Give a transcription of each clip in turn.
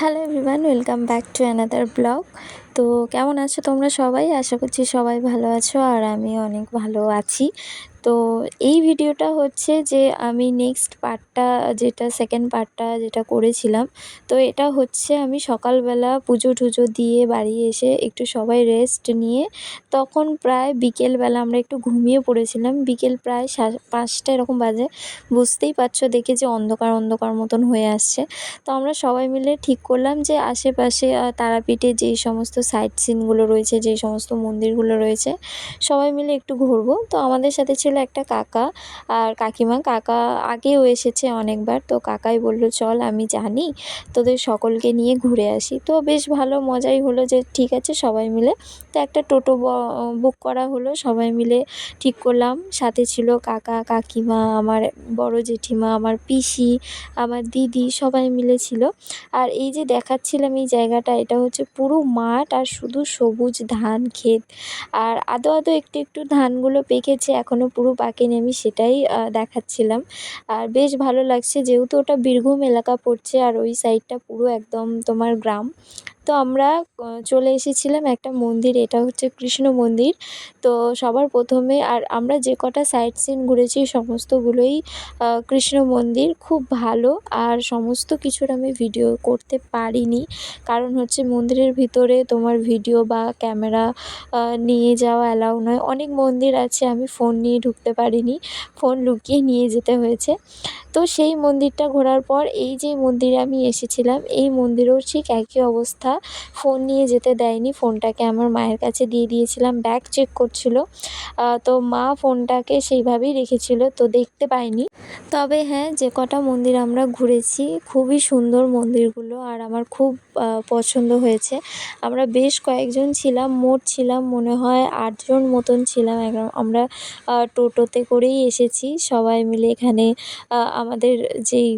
Hello everyone welcome back to another blog তো কেমন আছো তোমরা সবাই? আশা করছি সবাই ভালো আছো আর আমি অনেক ভালো আছি। তো এই ভিডিওটা হচ্ছে যে আমি নেক্সট পার্টটা যেটা সেকেন্ড পার্টটা যেটা করেছিলাম, তো এটা হচ্ছে আমি সকালবেলা পুজো টুজো দিয়ে বাড়ি এসে একটু সবাই রেস্ট নিয়ে তখন প্রায় বিকেলবেলা আমরা একটু ঘুমিয়ে পড়েছিলাম। বিকেল প্রায় পাঁচটা এরকম বাজে। বুঝতেই পারছ দেখে যে অন্ধকার অন্ধকার মতন হয়ে আসছে। তো আমরা সবাই মিলে ঠিক করলাম যে আশেপাশে তারাপীঠে যেই সমস্ত সাইট সিনগুলো রয়েছে যেই সমস্ত মন্দিরগুলো রয়েছে, সবাই মিলে একটু ঘুরবো। তো আমাদের সাথে ছিল একটা কাকা। আর কাকিমা, কাকা আগেও এসেছে অনেকবার, তো কাকাই বলল, চল আমি জানি, তোদের সকলকে নিয়ে ঘুরে আসি। তো বেশ ভালো মজাই হলো যে ঠিক আছে, সবাই মিলে। তো একটা টোটো বুক করা হলো, সবাই মিলে ঠিক করলাম। সাথে ছিল কাকা, কাকিমা, আমার বড় জেঠিমা, আমার পিসি, আমার দিদি, সবাই মিলে ছিল। আর এই যে দেখাচ্ছিলাম এই জায়গাটা, এটা হচ্ছে পুরো মাঠ আর শুধু সবুজ ধান ক্ষেত। আর আদো আদো একটু একটু ধানগুলো পেকেছে এখনও পুরো পাকেনি আমি সেটাই দেখাচ্ছিলাম। আর বেশ ভালো লাগছে যেহেতু ওটা বীরভূম এলাকা পড়ছে আর ওই সাইডটা পুরো একদম তোমার গ্রাম। তো আমরা চলে এসেছিলাম একটা মন্দির, এটা হচ্ছে কৃষ্ণ মন্দির। তো সবার প্রথমে আর আমরা যে কটা সাইট সিন ঘুরেছি, সমস্তগুলোই কৃষ্ণ মন্দির। খুব ভালো, আর সমস্ত কিছুর আমি ভিডিও করতে পারিনি। কারণ হচ্ছে মন্দিরের ভিতরে তোমার ভিডিও বা ক্যামেরা নিয়ে যাওয়া অ্যালাউ নয়। অনেক মন্দির আছে, আমি ফোন নিয়ে ঢুকতে পারিনি। ফোন লুকিয়ে নিয়ে যেতে হয়েছে। তো সেই মন্দিরটা ঘোরার পর এই যে মন্দিরে আমি এসেছিলাম, এই মন্দিরেও ঠিক একই অবস্থা। ফোন নিয়ে যেতে দেয়নি। ফোনটাকে আমার মায়ের কাছে দিয়ে দিয়েছিলাম, ব্যাগ চেক করছিল। তো মা ফোনটাকে সেইভাবেই রেখেছিল, তো দেখতে পাইনি। তবে হ্যাঁ যে কটা মন্দির আমরা ঘুরেছি, খুবই সুন্দর মন্দিরগুলো আর আমার খুব পছন্দ হয়েছে। আমরা বেশ কয়েকজন ছিলাম, মোট ছিলাম মনে হয় আটজন মতন ছিলাম। আমরা টোটোতে করেই এসেছি। সবাই মিলে এখানে আমাদের যেই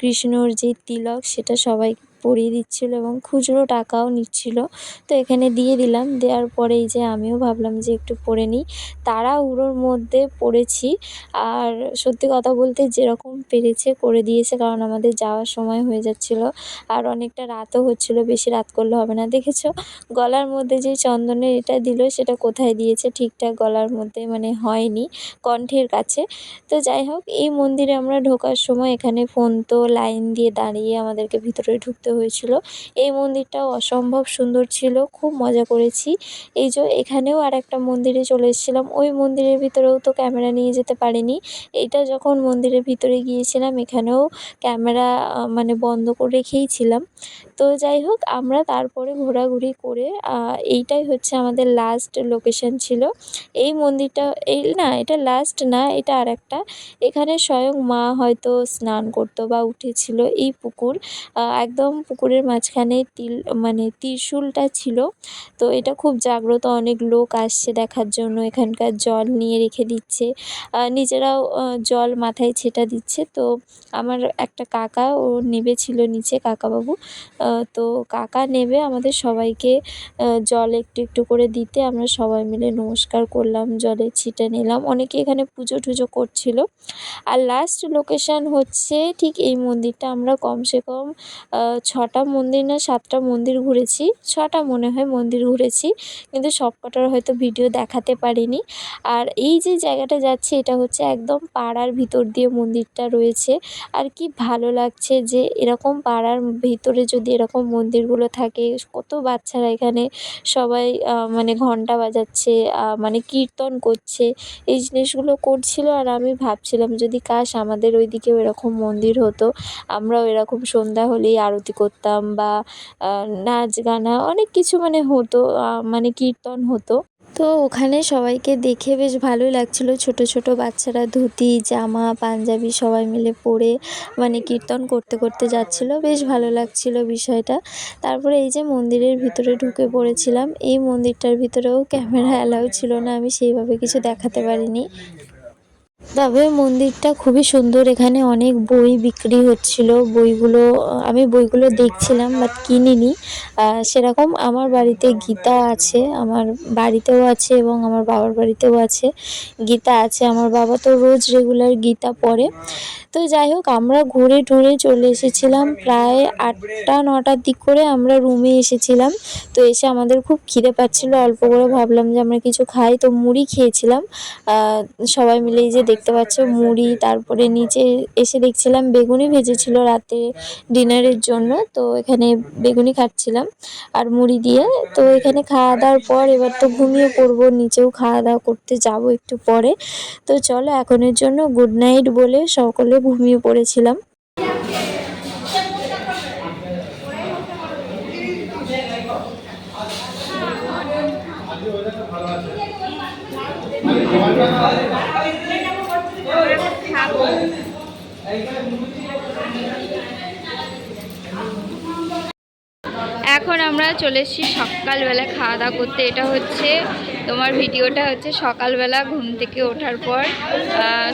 কৃষ্ণর যে তিলক, সেটা সবাই পরিয়ে দিচ্ছিল এবং খুচরো টাকাও নিচ্ছিল। তো এখানে দিয়ে দিলাম। দেওয়ার পরে এই যে আমিও ভাবলাম যে একটু পরে নিই। তাড়াহুড়োর মধ্যে পড়েছি। আর সত্যি কথা বলতে যেরকম পেরেছে করে দিয়েছে, কারণ আমাদের যাওয়ার সময় হয়ে যাচ্ছিল। আর অনেকটা রাতও হচ্ছিল, বেশি রাত করলে হবে না। দেখেছ? গলার মধ্যে যে চন্দনের এটা দিল, সেটা কোথায় দিয়েছে? ঠিকঠাক গলার মধ্যে মানে হয়নি, কণ্ঠের কাছে। তো যাই হোক, এই মন্দিরে আমরা ঢোকার সময় এখানে ফোন তো লাইন দিয়ে দাঁড়িয়ে আমাদেরকে ভিতরে ঢুকতে হয়েছিল। এই মন্দিরটাও অসম্ভব সুন্দর ছিল, খুব মজা করেছি। এই যে এখানেও আর একটা মন্দিরে চলে এসেছিলাম, ওই মন্দিরের ভিতরেও তো ক্যামেরা নিয়ে যেতে পারিনি। এইটা যখন মন্দিরের ভিতরে গিয়েছিলাম, এখানেও ক্যামেরা মানে বন্ধ করে রেখেইছিলাম তো যাই হোক, আমরা তারপরে ঘোরাঘুরি করে এইটাই হচ্ছে আমাদের লাস্ট লোকেশন ছিল। এই মন্দিরটা, এই না, এটা লাস্ট না, এটা আর একটা এখানে স্বয়ং মা হয়তো স্নান করতো বা উঠেছিল এই পুকুর। একদম পুকুরের মাঝখানে তিল মানে ত্রিশূলটা ছিল। তো এটা খুব জাগ্রত অনেক লোক আসছে দেখার জন্য, এখানকার জল নিয়ে রেখে দিচ্ছে। নিজেরাও জল মাথায় ছেটা দিচ্ছে। তো আমার একটা কাকা, ও নেবেছিল নিচে, কাকাবাবু। তো কাকা নেবে আমাদের সবাইকে জল একটু একটু করে দিতে। আমরা সবাই মিলে নমস্কার করলাম জলের ছিটে নিলাম। অনেকে এখানে পুজো টুজো করছিল। আর লাস্ট লোকেশান হচ্ছে ঠিক এই মন্দিরটা। আমরা কমসে কম ছটা মন্দির না সাতটা মন্দির ঘুরেছি, ছটা মনে হয় মন্দির ঘুরেছি, কিন্তু সব কটার হয়তো ভিডিও দেখাতে পারিনি। আর এই যে জায়গাটা যাচ্ছে, এটা হচ্ছে একদম পাড়ার ভিতর দিয়ে মন্দিরটা রয়েছে। আর কি ভালো লাগছে যে এরকম পাড়ার ভিতরে যদি এরকম মন্দিরগুলো থাকে, কত বাচ্চারা এখানে সবাই মানে ঘণ্টা বাজাচ্ছে মানে কীর্তন করছে, এই জিনিসগুলো করছিল। আর আমি ভাবছিলাম যদি কাশ আমাদের ওইদিকেও এরকম মন্দির হতো, আমরাও এরকম সন্ধ্যা হলেই আরতি করতাম বা নাচ গানা, অনেক কিছু মানে হতো মানে কীর্তন হতো। তো ওখানে সবাইকে দেখে বেশ ভালোই লাগছিল। ছোট ছোট বাচ্চারা ধুতি, জামা, পাঞ্জাবি সবাই মিলে পরে মানে কীর্তন করতে করতে যাচ্ছিল। বেশ ভালো লাগছিল বিষয়টা। তারপরে এই যে মন্দিরের ভিতরে ঢুকে পড়েছিলাম, এই মন্দিরটার ভিতরেও ক্যামেরা অ্যালাউ ছিল না। আমি সেইভাবে কিছু দেখাতে পারিনি। তবে মন্দিরটা খুবই সুন্দর। এখানে অনেক বই বিক্রি হচ্ছিল। বইগুলো, আমি বইগুলো দেখছিলাম বাট কিনিনি। সেরকম আমার বাড়িতে গীতা আছে, আমার বাড়িতেও আছে এবং আমার বাবার বাড়িতেও আছে, গীতা আছে। আমার বাবা তো রোজ রেগুলার গীতা পড়ে। তো যাই হোক, আমরা ঘুরে টুরে চলে এসেছিলাম। প্রায় আটটা, নটার দিক করে আমরা রুমে এসেছিলাম। তো এসে আমাদের খুব খিদে পাচ্ছিল। অল্প করে ভাবলাম যে আমরা কিছু খাই। তো মুড়ি খেয়েছিলাম। সবাই মিলে এই যে দেখতে পাচ্ছ, মুড়ি, তারপরে নিচে এসে দেখছিলাম বেগুনি ভেজেছিল রাতে ডিনারের জন্য, তো এখানে বেগুনি খাচ্ছিলাম আর মুড়ি দিয়ে। তো এখানে খাওয়া দাওয়ার পর এবার তো ঘুমিয়ে পড়ব, নিচেও খাওয়া দাওয়া করতে যাব একটু পরে। তো চলো, এখনের জন্য গুড নাইট বলে সকলে ঘুমিয়ে পড়েছিলাম। এখন আমরা চলে এসেছি সকালবেলা খাওয়া দাওয়া করতে। এটা হচ্ছে তোমার ভিডিওটা হচ্ছে সকালবেলা ঘুম থেকে ওঠার পর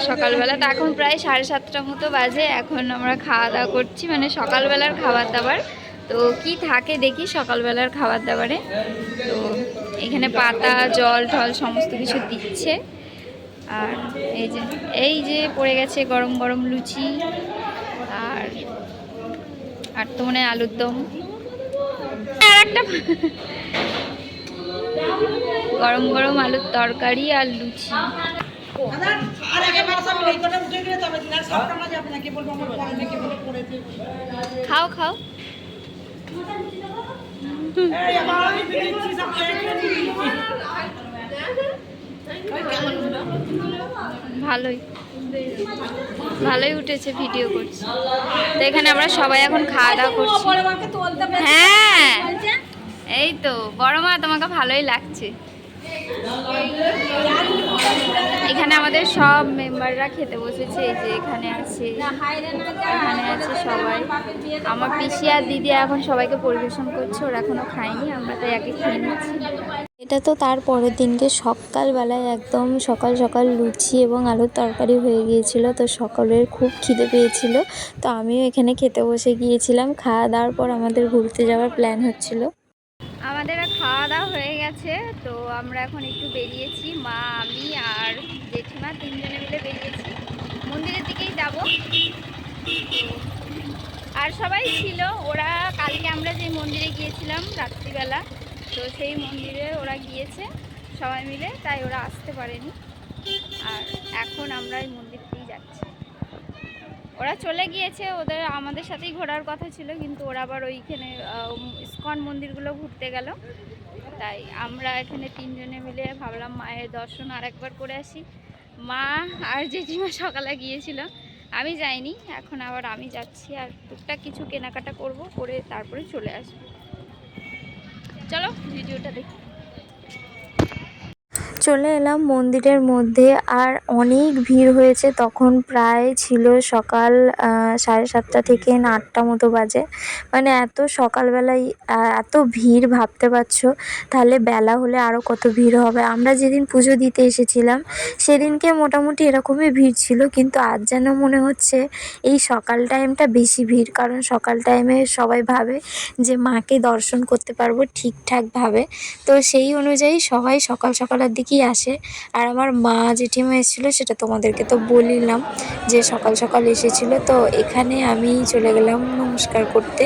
সকালবেলা। তো এখন প্রায় সাড়ে সাতটার মতো বাজে, এখন আমরা খাওয়া দাওয়া করছি মানে সকালবেলার খাবার দাবার। তো কি থাকে দেখি সকালবেলার খাবার দাবারে। তো এখানে পাতা, জল টল সমস্ত কিছু দিচ্ছে। আর এই যে এই যে পড়ে গেছে গরম গরম লুচি, আর আর তো মনে হয় আলুর দম। একটা গরম গরম আলুর তরকারি আর লুচি খাও খাও। ভালোই ভালোই উঠেছে ভিডিও করছি। তো এখানে আমরা সবাই এখন খাওয়া দাওয়া করছি। হ্যাঁ এই তো, বড় মা তোমাকে ভালোই লাগছে। এখানে আমাদের সব মেম্বাররা খেতে বসেছে, এই যে এখানে আছে এখানে আছে সবাই। আমার পিসি আর দিদি এখন সবাইকে পরিবেশন করছে, ওরা এখনও খায়নি, আমরা তাই আগে খেয়ে নিচ্ছি। এটা তো তার পরের দিনকে সকালবেলায় একদম সকাল সকাল লুচি এবং আলুর তরকারি হয়ে গিয়েছিল, তো সকলের খুব খিদে পেয়েছিল। তো আমিও এখানে খেতে বসে গিয়েছিলাম। খাওয়া দাওয়ার পর আমাদের ঘুরতে যাওয়ার প্ল্যান হচ্ছিল। আমাদের খাওয়া দাওয়া হয়ে গেছে, তো আমরা এখন একটু বেরিয়েছি। মা, আমি আর জেঠিমা তিনজনে মিলে বেরিয়েছি। মন্দিরের দিকেই যাব। আর সবাই ছিল। ওরা, কালকে আমরা যে মন্দিরে গিয়েছিলাম রাত্রিবেলা তো সেই মন্দিরে ওরা গিয়েছে, সবাই মিলে, তাই ওরা আসতে পারেনি। আর এখন আমরা এই মন্দিরতেই যাচ্ছি। ওরা চলে গিয়েছে, ওদের, আমাদের সাথেই ঘোরার কথা ছিল, কিন্তু ওরা আবার ওইখানে ইস্কন মন্দিরগুলো ঘুরতে গেল। তাই আমরা এখানে তিনজনে মিলে ভাবলাম মায়ের দর্শন আর একবার করে আসি। মা আর জেঠিমা সকালে গিয়েছিল। আমি যাইনি, এখন আবার আমি যাচ্ছি আর টুকটাক কিছু কেনাকাটা করব, করে তারপরে চলে আসব। চলো ভিডিওটা দেখি। চলে এলাম মন্দিরের মধ্যে আর অনেক ভিড় হয়েছে। তখন প্রায় ছিল সকাল সাড়ে সাতটা থেকে আটটা মতো বাজে। মানে এত সকালবেলায় এত ভিড় ভাবতে পারছ? তাহলে বেলা হলে আরও কত ভিড় হবে? আমরা যেদিন পুজো দিতে এসেছিলাম, সেদিনকে মোটামুটি এরকমই ভিড় ছিল। কিন্তু আজ যেন মনে হচ্ছে এই সকাল টাইমটা বেশি ভিড়। কারণ সকাল টাইমে সবাই ভাবে যে মাকে দর্শন করতে পারব ঠিকঠাকভাবে তো সেই অনুযায়ী সবাই সকাল সকালের দিকেই আসে। আর আমার মা জেঠিমা এসেছিল, সেটা তোমাদেরকে তো বলিলাম যে সকাল সকাল এসেছিল। তো এখানে আমি চলে গেলাম নমস্কার করতে।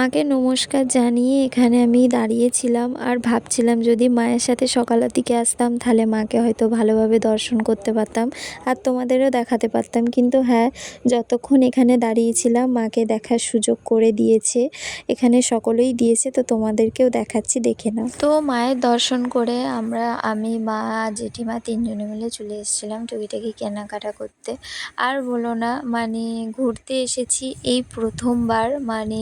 নমস্কার জানিয়ে এখানে আমি দাঁড়িয়েছিলাম আর ভাবছিলাম যদি মায়ের সাথে সকালের দিকে আসতাম, তাহলে মাকে হয়তো ভালোভাবে দর্শন করতে পারতাম আর তোমাদেরও দেখাতে পারতাম। কিন্তু হ্যাঁ যতক্ষণ এখানে দাঁড়িয়েছিলাম, মাকে দেখার সুযোগ করে দিয়েছে, এখানে সকলেই দিয়েছে, তো তোমাদেরকেও দেখাচ্ছি, দেখে নাও। তো মায়ের দর্শন করে আমরা, আমি, মা, জেঠিমা তিনজনে মিলে চলে এসেছিলাম টুকিটাকি কেনাকাটা করতে। আর বলো না মানে ঘুরতে এসেছি এই প্রথমবার মানে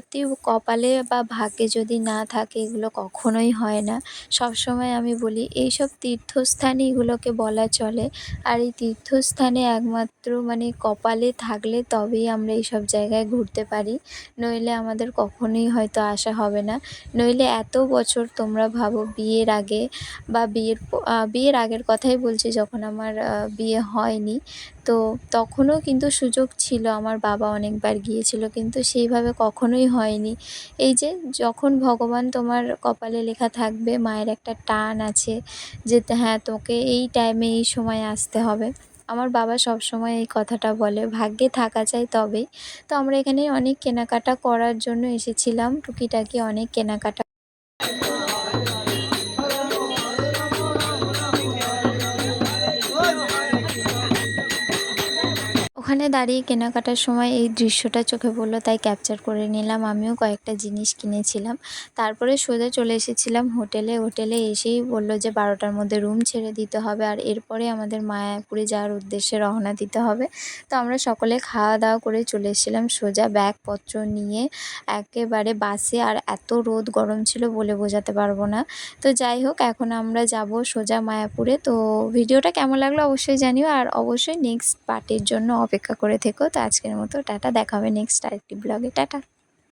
সত্যি কপালে বা ভাগ্যে যদি না থাকে, এগুলো কখনোই হয় না। সবসময় আমি বলি, এইসব তীর্থস্থানই এগুলোকে বলা চলে। আর এই তীর্থস্থানে একমাত্র মানে কপালে থাকলে তবেই আমরা এইসব জায়গায় ঘুরতে পারি। নইলে আমাদের কখনোই হয়তো আসা হবে না। নইলে এত বছর তোমরা ভাবো বিয়ের আগে বা বিয়ের বিয়ের আগের কথাই বলছি, যখন আমার বিয়ে হয়নি। তো তখনও কিন্তু সুযোগ ছিল, আমার বাবা অনেকবার গিয়েছিল, কিন্তু সেইভাবে কখনোই হয়নি। এই যে যখন ভগবান তোমার কপালে লেখা থাকবে, মায়ের একটা টান আছে যে হ্যাঁ তোকে এই টাইমে এই সময় আসতে হবে। আমার বাবা সব সময় এই কথাটা বলে, ভাগ্যে থাকা চাই তবেই। তো আমরা এখানে অনেক কেনাকাটা করার জন্য এসেছিলাম, টুকিটাকি অনেক কেনাকাটা ওখানে দাঁড়িয়ে কেনাকাটার সময় এই দৃশ্যটা চোখে পড়ল, তাই ক্যাপচার করে নিলাম। আমিও কয়েকটা জিনিস কিনেছিলাম। তারপরে সোজা চলে এসেছিলাম হোটেলে। হোটেলে এসেই বলল যে বারোটার মধ্যে রুম ছেড়ে দিতে হবে আর এরপরে আমাদের মায়াপুরে যাওয়ার উদ্দেশ্যে রওনা দিতে হবে। তো আমরা সকলে খাওয়া দাওয়া করে চলে এসেছিলাম সোজা ব্যাগপত্র নিয়ে একেবারে বাসে। আর এত রোদ গরম ছিল বলে বোঝাতে পারব না। তো যাই হোক, এখন আমরা যাব সোজা মায়াপুরে। তো ভিডিওটা কেমন লাগল অবশ্যই জানিও। আর অবশ্যই নেক্সট পার্টির জন্য অপেক্ষা করে থেকো। তো আজকের মতো টাটা দেখা হবে নেক্সট আরেকটি ব্লগে টাটা।